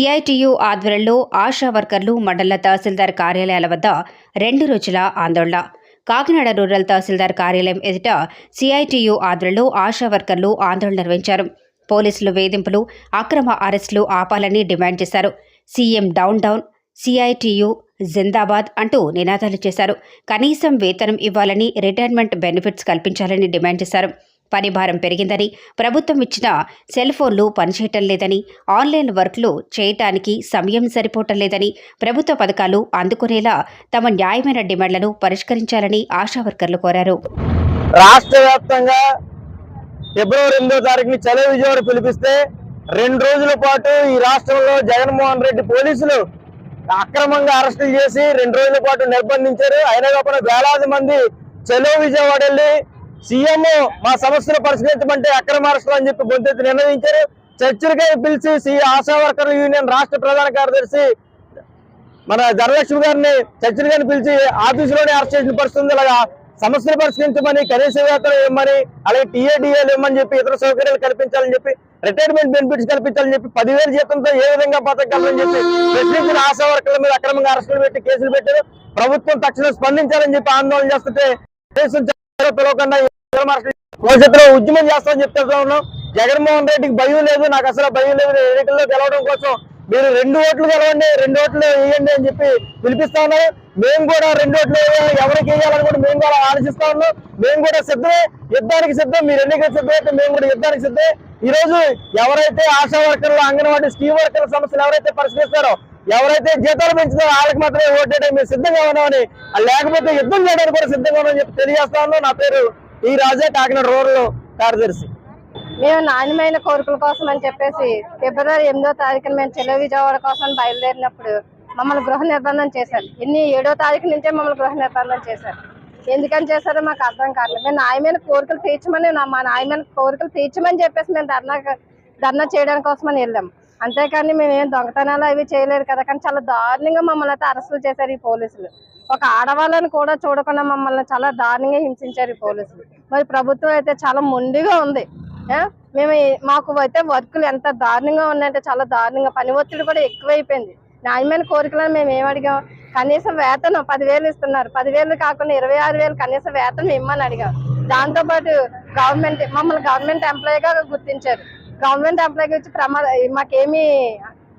CITU ఆధ్వర్యంలో ఆశా వర్కర్లు మండల తహసీల్దార్ కార్యాలయాల వద్ద రెండు రోజుల ఆందోళన. కాకినాడ రూరల్ తహసీల్దార్ కార్యాలయం ఎదుట సిఐటియు ఆధ్వర్యంలో ఆశా వర్కర్లు ఆందోళన నిర్వహించారు. పోలీసులు వేధింపులు అక్రమ అరెస్టులు ఆపాలని డిమాండ్ చేశారు. సీఎం డౌన్ డౌన్ సిఐటియు జిందాబాద్ అంటూ నినాదాలు చేశారు. కనీసం వేతనం ఇవ్వాలని రిటైర్మెంట్ బెనిఫిట్స్ కల్పించాలని డిమాండ్ చేశారు. పని భారం పెరిగిందని ప్రభుత్వం ఇచ్చిన సెల్ ఫోన్లు పనిచేయటం లేదని ఆన్లైన్ వర్క్లు చేయటానికి సమయం సరిపోవటం లేదని ప్రభుత్వ పథకాలు అందుకునేలా తమ న్యాయమైన డిమాండ్లను పరిష్కరించాలని ఆశా వర్కర్లు కోరారు. రాష్ట్ర వ్యాప్తంగా ఫిబ్రవరి ఎనిమిదో తారీఖుని చలో విజయవాడ పిలిపిస్తే రెండు రోజుల పాటు ఈ రాష్ట్రంలో జగన్మోహన్ రెడ్డి పోలీసులు అక్రమంగా అరెస్టులు చేసి రెండు రోజుల పాటు నిర్బంధించారు. అయినా కాకుండా వేలాది మంది చలో విజయవాడ వెళ్ళి సీఎం మా సమస్యలు పరిష్కరించమంటే అక్రమ అరెస్టులు అని చెప్పి గొంతెత్తి నిర్ణయించారు. చర్చలకై పిలిచి సి ఆశా వర్కర్ యూనియన్ రాష్ట్ర ప్రధాన కార్యదర్శి మన ధనలక్ష్మి గారిని చర్చలు గారిని పిలిచి ఆఫీసులోనే అరెస్ట్ చేసిన పరిస్థితి అలాగా సమస్యలు పరిష్కరించమని కనీస వేతనం ఇవ్వమని అలాగే టీఏడిఏలు ఇవ్వమని చెప్పి ఇతర సౌకర్యాలు కల్పించాలని చెప్పి రిటైర్మెంట్ బెనిఫిట్స్ కల్పించాలని చెప్పి పదివేల జీతంతో ఏ విధంగా బతకగలరని చెప్పి ప్రశ్నించిన ఆశా వర్కర్ల మీద అక్రమంగా అరెస్టులు పెట్టి కేసులు పెట్టారు. ప్రభుత్వం తక్షణం స్పందించాలని చెప్పి ఆందోళన చేస్తుంటే పిలవకుండా భవిష్యత్తులో ఉద్యమం చేస్తామని చెప్తా ఉన్నాం. జగన్మోహన్ రెడ్డికి భయం లేదు నాకు అసలు భయం లేదు. ఎన్నికల్లో గెలవడం కోసం మీరు రెండు ఓట్లు గెలవండి రెండు ఓట్లు వేయండి అని చెప్పి పిలిపిస్తా ఉన్నారు. మేము కూడా రెండు ఓట్లు వేయాలి, ఎవరికి వేయాలని కూడా మేము కూడా ఆలోచిస్తా ఉన్నాం. మేము కూడా సిద్ధమే. యుద్ధానికి సిద్ధం మీరు ఎన్నికల సిద్ధమైతే మేము కూడా యుద్ధానికి సిద్ధమే. ఈ రోజు ఎవరైతే ఆశా వర్కర్లు అంగన్వాడీ స్కీమ్ వర్కర్ల సమస్యలు ఎవరైతే పరిశీలిస్తారో ఎవరైతే జీతాలు పెంచుతారో వాళ్ళకి మాత్రమే ఓటేయడం మేము సిద్ధంగా ఉన్నామని లేకపోతే యుద్ధం చేయడానికి కూడా సిద్ధంగా ఉన్నామని చెప్పి తెలియజేస్తాను నా పేరు ఈ రాజా కాకినాడ రూరల్ కార్యదర్శి. మేము నాణ్యమైన కోరికల కోసం అని చెప్పేసి ఫిబ్రవరి ఎనిమిదో తారీఖున మేము చెలో విజయవాడ కోసం బయలుదేరినప్పుడు మమ్మల్ని గృహ నిర్బంధం చేశారు. ఇన్ని ఏడో తారీఖు నుంచే మమ్మల్ని గృహ నిర్బంధం చేశారు. ఎందుకని చేశారో మాకు అర్థం కాలేదు మేము నాయమైన కోరికలు తీర్చమని మా నాయమైన కోరికలు తీర్చమని చెప్పేసి మేము ధర్నా ధర్నా చేయడానికి కోసమని వెళ్ళాం. అంతేకాని మేము ఏం దొంగతనాలు అవి చేయలేదు కదా కానీ చాలా దారుణంగా మమ్మల్ని అయితే అరెస్టులు చేశారు ఈ పోలీసులు. ఒక ఆడవాళ్ళని కూడా చూడకుండా మమ్మల్ని చాలా దారుణంగా హింసించారు ఈ పోలీసులు. మరి ప్రభుత్వం అయితే చాలా మొండిగా ఉంది. మేము మాకు అయితే వర్కులు ఎంత దారుణంగా ఉన్నాయంటే చాలా దారుణంగా పని ఒత్తిడి కూడా ఎక్కువైపోయింది. న్యాయమైన కోరికలను మేము ఏం అడిగాం? కనీసం వేతనం పదివేలు ఇస్తున్నారు. పదివేలు కాకుండా ఇరవై ఆరు వేలు కనీసం వేతనం ఇమ్మని అడిగాం. దాంతో పాటు గవర్నమెంట్ మమ్మల్ని గవర్నమెంట్ ఎంప్లాయీగా గుర్తించారు. గవర్నమెంట్ ఎంప్లాయీగా వచ్చి ప్రమాద మాకేమీ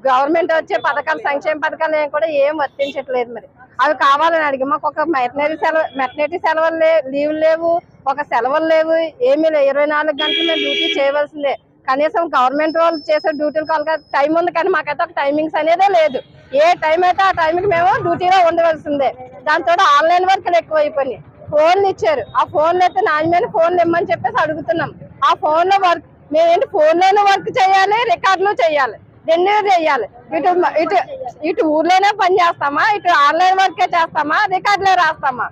గవర్నమెంట్ వచ్చే పథకాలు సంక్షేమ పథకాలు కూడా ఏం వర్తించట్లేదు మరి. అవి కావాలని అడిగి. మాకు ఒక మెటనరీ సెలవు మెటనరీ సెలవులు లే లీవులు లేవు ఒక సెలవులు లేవు ఏమీ లేవు. ఇరవై నాలుగు గంటలు మేము డ్యూటీ చేయవలసిందే. కనీసం గవర్నమెంట్ వాళ్ళు చేసే డ్యూటీలు కావాలి టైం ఉంది కానీ మాకైతే ఒక టైమింగ్స్ అనేదే లేదు. ఏ టైం అయితే ఆ టైంకి మేము డ్యూటీలో ఉండవలసిందే. దాంతో ఆన్లైన్ వర్క్లు ఎక్కువ అయిపోయినాయి ఫోన్లు ఇచ్చారు. ఆ ఫోన్లు అయితే నాణ్యమైన ఫోన్లు ఇమ్మని చెప్పేసి అడుగుతున్నాం. ఆ ఫోన్లో వర్క్ మేమేంటి ఫోన్లోనే వర్క్ చేయాలి రికార్డులు చేయాలి రెండు చేయాలి. ఇటు ఇటు ఇటు ఊర్లోనే పని చేస్తామా? ఇటు ఆన్లైన్ వర్కే చేస్తామా? రికార్డులే రాస్తామా?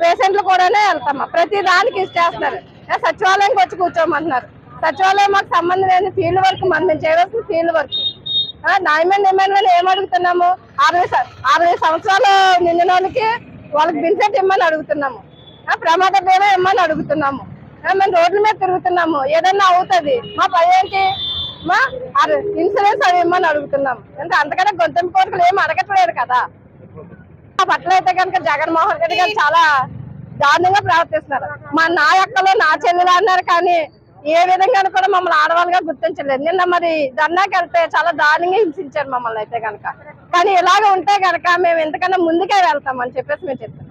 పేషెంట్లు కూడానే వెళ్తామా? ప్రతి దానికి ఇది చేస్తున్నారు సచివాలయంకి వచ్చి కూర్చోమంటున్నారు. సచివాలయం మాకు సంబంధం లేని ఫీల్డ్ వర్క్ మనం మేము చేయవలసిన ఫీల్డ్ వర్క్. ఆ, న్యాయమైన డిమాండ్లను ఏం అడుగుతున్నాము? అరవై అరవై సంవత్సరాలు నిండిన వాళ్ళకి వాళ్ళకి బెనిఫిట్ ఇమ్మని అడుగుతున్నాము. ప్రమాద బీమా ఇమ్మని అడుగుతున్నాము. మేము రోడ్ల మీద తిరుగుతున్నాము. ఏదన్నా అవుతుంది. మా పని ఏంటి? మా అర- ఇన్సూరెన్స్ అవి ఇమ్మని అడుగుతున్నాం. అంటే అంతకన్నా గొంతం కోరికలు ఏం అడగట్లేదు కదా. మా పట్ల అయితే కనుక జగన్మోహన్ రెడ్డి గారు చాలా దారుణంగా ప్రవర్తిస్తున్నారు. మా నా యొక్కలో నా చెల్లెలు అన్నారు కానీ ఏ విధంగా కూడా మమ్మల్ని ఆడవాళ్ళుగా గుర్తించలేదు. నిన్న మరి ధర్నాకి వెళ్తే చాలా దారుణంగా హింసించారు మమ్మల్ని అయితే కనుక. కానీ ఇలాగ ఉంటే కనుక మేము ఎంతకన్నా ముందుకే వెళ్తాం అని చెప్పేసి మేము చెప్తాం